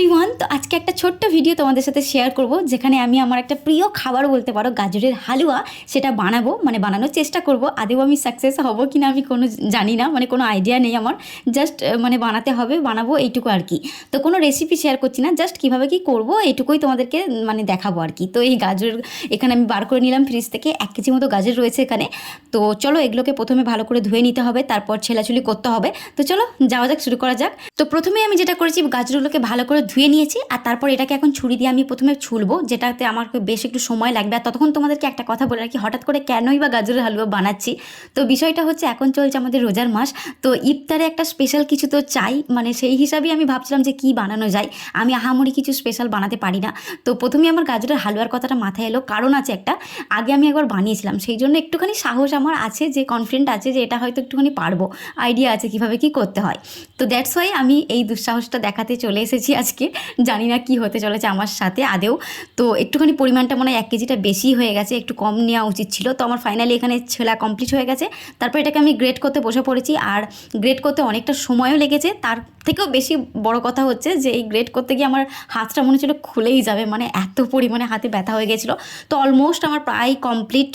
Everyone তো আজকে একটা ছোট্ট ভিডিও তোমাদের সাথে শেয়ার করব, যেখানে আমি আমার একটা প্রিয় খাবার বলতে পারো, গাজরের হালুয়া, সেটা বানাবো মানে বানানোর চেষ্টা করব। আদেও আমি সাকসেস হব কি না আমি কোনো জানি না মানে কোনো আইডিয়া নেই আমার। জাস্ট মানে বানাতে হবে, বানাবো এইটুকু আর কি। তো কোনো রেসিপি শেয়ার করছি না জাস্ট কীভাবে কি করব, এইটুকুই তোমাদেরকে মানে দেখাবো আর কি। তো এই গাজর, এখানে আমি বার করে নিলাম ফ্রিজ থেকে, এক কেজি মতো গাজর রয়েছে এখানে। তো চলো এগুলোকে প্রথমে ভালো করে ধুয়ে নিতে হবে, তারপর ছেলাছুলি করতে হবে। তো চলো, যাওয়া যাক, শুরু করা যাক। তো প্রথমে আমি যেটা করেছি, গাজরগুলোকে ভালো করে ধুয়ে নিয়েছি আর তারপর এটাকে এখন ছুরি দিয়ে আমি প্রথমে ছুলবো, যেটাতে আমার বেশ একটু সময় লাগবে। আর ততক্ষণ তোমাদেরকে একটা কথা বলে রাখি, হঠাৎ করে কেনই বা গাজরের হালুয়া বানাচ্ছি? তো বিষয়টা হচ্ছে এখন চলছে আমাদের রোজার মাস, তো ইফতারে একটা স্পেশাল কিছু তো চাই মানে সেই হিসাবেই আমি ভাবছিলাম যে কি বানানো যায়। আমি আহামরি কিছু স্পেশাল বানাতে পারি না। তো প্রথমে আমার গাজরের হালুয়ার কথাটা মাথায় এলো, কারণ আছে একটা, আগে আমি একবার বানিয়েছিলাম, সেই জন্য একটুখানি সাহস আমার আছে যে কনফিডেন্ট আছে যে, এটা হয়তো একটুখানি পারব। আইডিয়া আছে কীভাবে কি করতে হয়। তো দ্যাটস ওয়াই আমি এই দুঃসাহসটা দেখাতে চলে এসেছি আজকে। জানি না কি হতে চলেছে আমার সাথে আদেও। তো একটুখানি পরিমাণটা মনে হয় এক কেজিটা বেশি হয়ে গেছে, একটু কম নেওয়া উচিত ছিল। তো আমার ফাইনালি এখানে ছেলা কমপ্লিট হয়ে গেছে। তারপর এটাকে আমি গ্রেড করতে বসে পড়েছি। আর গ্রেড করতে অনেকটা সময়ও লেগেছে। তার থেকেও বেশি বড় কথা হচ্ছে যে এই গ্রেড করতে গিয়ে আমার হাতটা মনে হচ্ছিল খুলেই যাবে মানে এত পরিমাণে হাতে ব্যথা হয়ে গেছিল। তো অলমোস্ট আমার প্রায় কমপ্লিট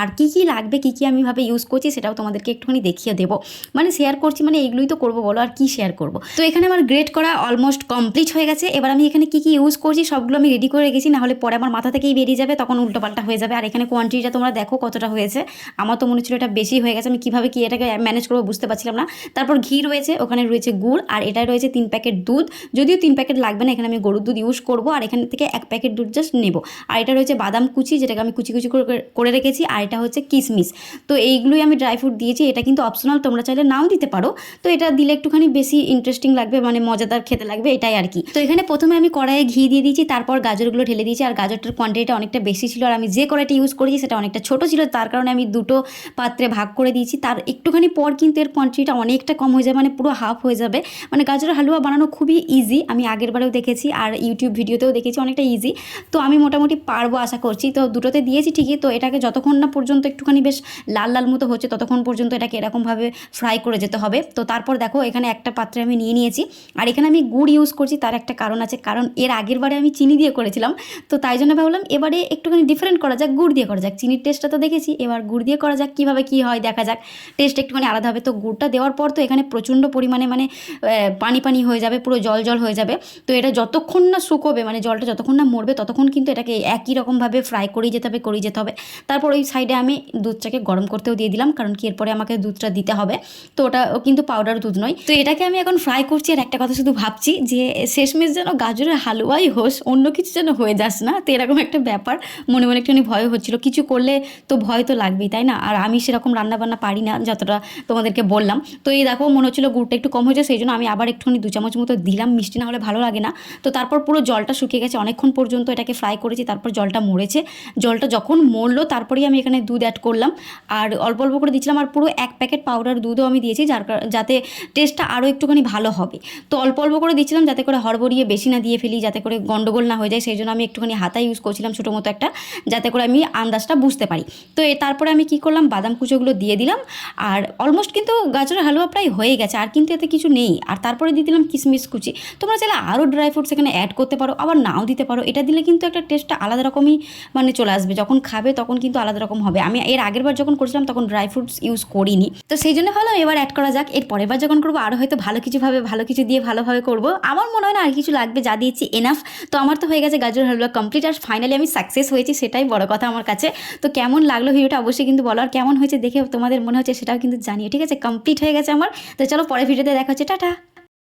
আর কি কি লাগবে, কি কি আমি ভাবে ইউজ করছি সেটাও তোমাদেরকে একটুখানি দেখিয়ে দেবো। মানে শেয়ার করছি মানে এগুলোই তো করব বলো, আর কি শেয়ার করব? তো এখানে আমার গ্রেড করা অলমোস্ট কমপ্লিট হয়ে গেছে। এবার আমি এখানে কি কি ইউজ করছি সবগুলো আমি রেডি করে রেখেছি, নাহলে পরে আমার মাথা থেকেই বেরিয়ে যাবে, তখন উল্টোপাল্টা হয়ে যাবে। আর এখানে কোয়ান্টিটিটা তোমরা দেখো কতটা হয়েছে। আমার তো মনে হচ্ছিল এটা বেশি হয়ে গেছে, আমি কীভাবে কি এটাকে ম্যানেজ করব বুঝতে পারছিলাম না। তারপর ঘি রয়েছে, ওখানে রয়েছে গুড়, আর এটায় রয়েছে তিন প্যাকেট দুধ। যদিও তিন প্যাকেট লাগবে না, এখানে আমি গরুর দুধ ইউজ করব আর এখান থেকে এক প্যাকেট দুধ জাস্ট নেব। আর এটা রয়েছে বাদাম কুচি, যেটাকে আমি কুচি কুচি করে করে রেখেছি। আর এটা হচ্ছে কিশমিশ তো এইগুলোই আমি ড্রাই ফ্রুট দিয়েছি, এটা কিন্তু অপশনাল তোমরা চাইলে নাও দিতে পারো। তো এটা দিলে একটুখানি বেশি ইন্টারেস্টিং লাগবে মানে মজাদার খেতে লাগবে, এটাই আর কি। তো এখানে প্রথমে আমি কড়াইয়ে ঘি দিয়ে দিয়েছি, তারপর গাজরগুলো ঢেলে দিয়েছি। আর গাজরটার কোয়ান্টিটিটা অনেকটা বেশি ছিল আর আমি যে কড়াইটা ইউজ করেছি সেটা অনেকটা ছোট ছিল, তার কারণে আমি দুটো পাত্রে ভাগ করে দিয়েছি। তার একটুখানি পর কিন্তু এর কোয়ান্টিটিটা অনেকটা কম হয়ে যাবে মানে পুরো হাফ হয়ে যাবে। মানে গাজরের হালুয়া বানানো খুবই ইজি আমি আগের বারেও দেখেছি আর ইউটিউব ভিডিওতেও দেখেছি, অনেকটা ইজি তো আমি মোটামুটি পারব আশা করছি। তো দুটোতে দিয়েছি ঠিকই, তো এটাকে যতক্ষণ না পর্যন্ত একটুখানি বেশ লাল লাল মতো হচ্ছে, ততক্ষণ পর্যন্ত এটাকে এরকমভাবে ফ্রাই করে যেতে হবে। তো তারপর দেখো, এখানে একটা পাত্রে আমি নিয়ে নিয়েছি। আর এখানে আমি গুড় ইউজ করছি, তার একটা কারণ আছে, কারণ এর আগের বারে আমি চিনি দিয়ে করেছিলাম। তো তাই জন্য ভাবলাম এবারে একটুখানি ডিফারেন্ট করা যাক, গুড় দিয়ে করা যাক। চিনির টেস্টটা তো দেখেছি, এবার গুড় দিয়ে করা যাক, কীভাবে কী হয় দেখা যাক। টেস্ট একটুখানি আলাদা হবে। তো গুড়টা দেওয়ার পর তো এখানে প্রচণ্ড পরিমাণে মানে পানি পানি হয়ে যাবে, পুরো জল জল হয়ে যাবে। তো এটা যতক্ষণ না শুকোবে মানে জলটা যতক্ষণ না মরবে, ততক্ষণ কিন্তু এটাকে একই রকমভাবে ফ্রাই করেই যেতে হবে, করেই যেতে হবে। তারপর ওই সাইডে আমি দুধটাকে গরম করতেও দিয়ে দিলাম, কারণ কি এরপরে আমাকে দুধটা দিতে হবে। তো ওটা কিন্তু পাউডার দুধ নয়। তো এটাকে আমি এখন ফ্রাই করছি, আর একটা কথা শুধু ভাবছি যে শেষমেশ যেন গাজরের হালুয়াই হোস, অন্য কিছু যেন হয়ে যাস না। তো এরকম একটা ব্যাপার, মনে মনে একটুখানি ভয় হচ্ছিল। কিছু করলে তো ভয় তো লাগবেই, তাই না? আর আমি সেরকম রান্নাবান্না পারি না, যতটা তোমাদেরকে বললাম। তো এই দেখো, মনে হচ্ছিল গুড়টা একটু কম হয়েছে সেই জন্য আমি আবার একটুখানি দু চামচ মতো দিলাম, মিষ্টি না হলে ভালো লাগে না। তো তারপর পুরো জলটা শুকিয়ে গেছে, অনেকক্ষণ পর্যন্ত এটাকে ফ্রাই করেছি, তারপর জলটা মরেছে। জলটা যখন মরলো, তারপরেই আমি এখানে দুধ অ্যাড করলাম। আর অল্প অল্প করে দিচ্ছিলাম আর পুরো এক প্যাকেট পাউডার দুধও আমি দিয়েছি, যার যাতে টেস্টটা আরও একটুখানি ভালো হবে। তো অল্প অল্প করে দিচ্ছিলাম যাতে করে হড়বড়িয়ে বেশি না দিয়ে ফেলি, যাতে করে গন্ডগোল না হয়ে যায়, সেই জন্য আমি একটুখানি হাতা ইউজ করছিলাম ছোটো মতো একটা, যাতে করে আমি আন্দাজটা বুঝতে পারি। তো তারপরে আমি কি করলাম, বাদাম কুচোগুলো দিয়ে দিলাম। আর অলমোস্ট কিন্তু গাজরের হালুয়া প্রায় হয়ে গেছে, আর কিন্তু এতে কিছু নেই। আর তারপরে দিয়ে দিলাম কিশমিশ কুচি। তোমরা চাইলে আরও ড্রাই ফ্রুটস এখানে অ্যাড করতে পারো, আবার নাও দিতে পারো। এটা দিলে কিন্তু একটা টেস্টটা আলাদা রকমই মানে চলে আসবে। যখন খাবে তখন কিন্তু আলাদা রকম হবে। আমি এর আগের বার যখন করেছিলাম তখন ড্রাই ফ্রুটস ইউজ করিনি। তো সেই জন্য ভাবলাম এবার অ্যাড করা যাক। এর পরের বার যখন করব, আরও হয়তো ভালো কিছুভাবে ভালো কিছু দিয়ে ভালোভাবে করব। আমার মনে হয় না আর কিছু লাগবে, যা দিয়েছি এনাফ তো আমার তো হয়ে গেছে গাজর হালুয়া কমপ্লিট আর ফাইনালি আমি সাকসেস হয়েছি, সেটাই বড় কথা আমার কাছে। তো কেমন লাগল ভিডিওটা অবশ্যই কিন্তু বলো। আর কেমন হয়েছে দেখে তোমাদের মনে হচ্ছে সেটাও কিন্তু জানিও। ঠিক আছে কমপ্লিট হয়ে গেছে আমার। তো চলো পরের ভিডিওতে দেখা হচ্ছে। টাটা!